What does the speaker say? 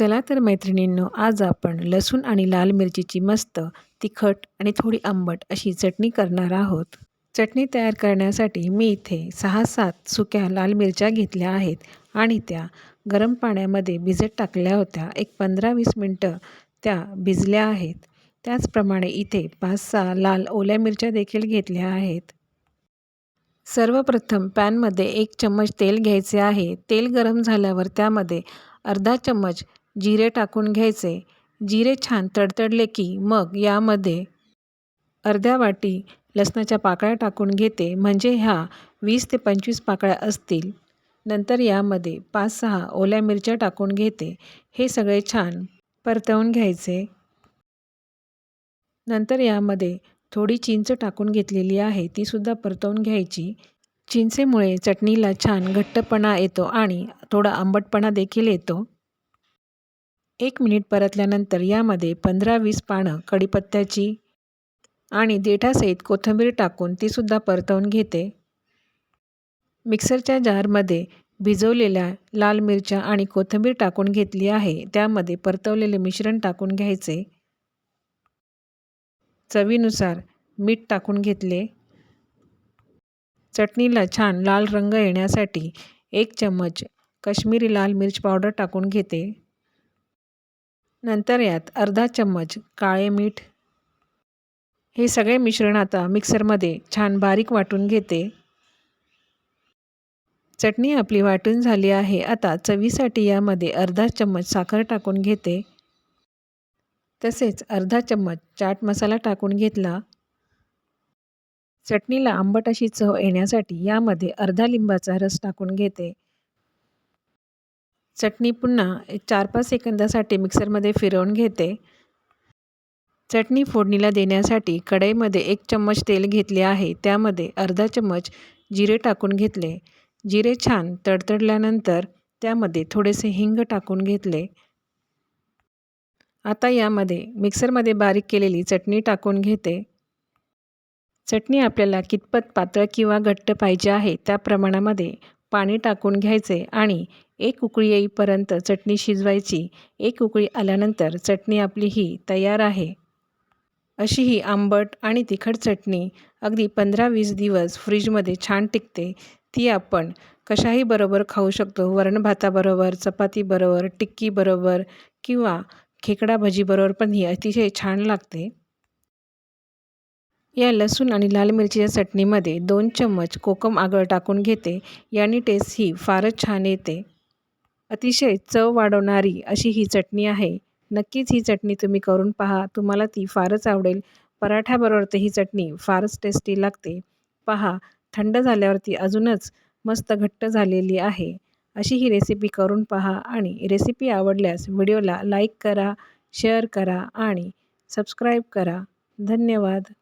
चला तर मैत्रिणींनो आज आपण लसूण आणि लाल मिरचीची मस्त तिखट आणि थोडी आंबट अशी चटणी करणार आहोत. चटणी तयार करण्यासाठी मी इथे सहा सात सुक्या लाल मिरच्या घेतल्या आहेत आणि त्या गरम पाण्यामध्ये भिजत टाकल्या होत्या. एक पंधरा वीस मिनटं त्या भिजल्या आहेत. त्याचप्रमाणे इथे पाच सहा लाल ओल्या मिरच्या देखील घेतल्या आहेत. सर्वप्रथम पॅनमध्ये एक चम्मच तेल घ्यायचे आहे. तेल गरम झाल्यावर त्यामध्ये अर्धा चम्मच जिरे टाकून घ्यायचे. जिरे छान तडतडले की मग यामध्ये अर्ध्या वाटी लसणाच्या पाकळ्या टाकून घेते. म्हणजे ह्या वीस ते पंचवीस पाकळ्या असतील. नंतर यामध्ये पाच सहा ओल्या मिरच्या टाकून घेते. हे सगळे छान परतवून घ्यायचे. नंतर यामध्ये थोडी चिंच टाकून घेतलेली आहे. तीसुद्धा परतवून घ्यायची. चिंचेमुळे चटणीला छान घट्टपणा येतो आणि थोडा आंबटपणा देखील येतो. एक मिनिट परतल्यानंतर यामध्ये पंधरा वीस पानं कढीपत्त्याची आणि देठासहित कोथिंबीर टाकून तीसुद्धा परतवून घेते. मिक्सरच्या जारमध्ये भिजवलेल्या लाल मिरच्या आणि कोथिंबीर टाकून घेतली आहे. त्यामध्ये परतवलेले मिश्रण टाकून घ्यायचे. चवीनुसार मीठ टाकून घेतले. चटणीला छान लाल रंग येण्यासाठी एक चम्मच कश्मीरी लाल मिरच पावडर टाकून घेते. नंतर यात अर्धा चम्मच काळे मीठ. हे सगळे मिश्रण आता मिक्सरमध्ये छान बारीक वाटून घेते. चटणी आपली वाटून झाली आहे. आता चवीसाठी यामध्ये अर्धा चम्मच साखर टाकून घेते. तसेच अर्धा चम्मच चाट मसाला टाकून घेतला. चटणीला आंबट अशी चव येण्यासाठी यामध्ये अर्धा लिंबाचा रस टाकून घेते. चटणी पुन्हा एक चार पाच सेकंदासाठी मिक्सरमध्ये फिरवून घेते. चटणी फोडणीला देण्यासाठी कढईमध्ये एक चम्मच तेल घेतले आहे. त्यामध्ये अर्धा चम्मच जिरे टाकून घेतले. जिरे छान तडतडल्यानंतर त्यामध्ये थोडेसे हिंग टाकून घेतले. आता यामध्ये मिक्सरमध्ये बारीक केलेली चटणी टाकून घेते. चटणी आपल्याला कितपत पातळ किंवा घट्ट पाहिजे आहे त्या प्रमाणामध्ये पाणी टाकून घ्यायचे आणि एक उकळी येईपर्यंत चटणी शिजवायची. एक उकळी आल्यानंतर चटणी आपली ही तयार आहे. अशी ही आंबट आणि तिखट चटणी अगदी पंधरा वीस दिवस फ्रीजमध्ये छान टिकते. ती आपण कशाही बरोबर खाऊ शकतो. वरण भाताबरोबर चपातीबरोबर टिक्कीबरोबर किंवा खेकडा भजीबरोबर पण ही अतिशय छान लागते. या लसूण आणि लाल मिरचीच्या चटणीमध्ये दोन चम्मच कोकम आगळ टाकून घेते. याने टेस्ट ही फारच छान येते. अतिशय चव वाढवणारी अशी ही चटणी आहे. नक्कीच ही चटणी तुम्ही करून पहा. तुम्हाला ती फारच आवडेल. पराठ्याबरोबर तर ही चटणी फारच टेस्टी लागते. पहा थंड झाल्यावरती अजूनच मस्त घट्ट झालेली आहे. अशी ही रेसिपी करून पहा आणि रेसिपी आवडल्यास व्हिडिओला लाईक करा शेअर करा आणि सबस्क्राईब करा. धन्यवाद.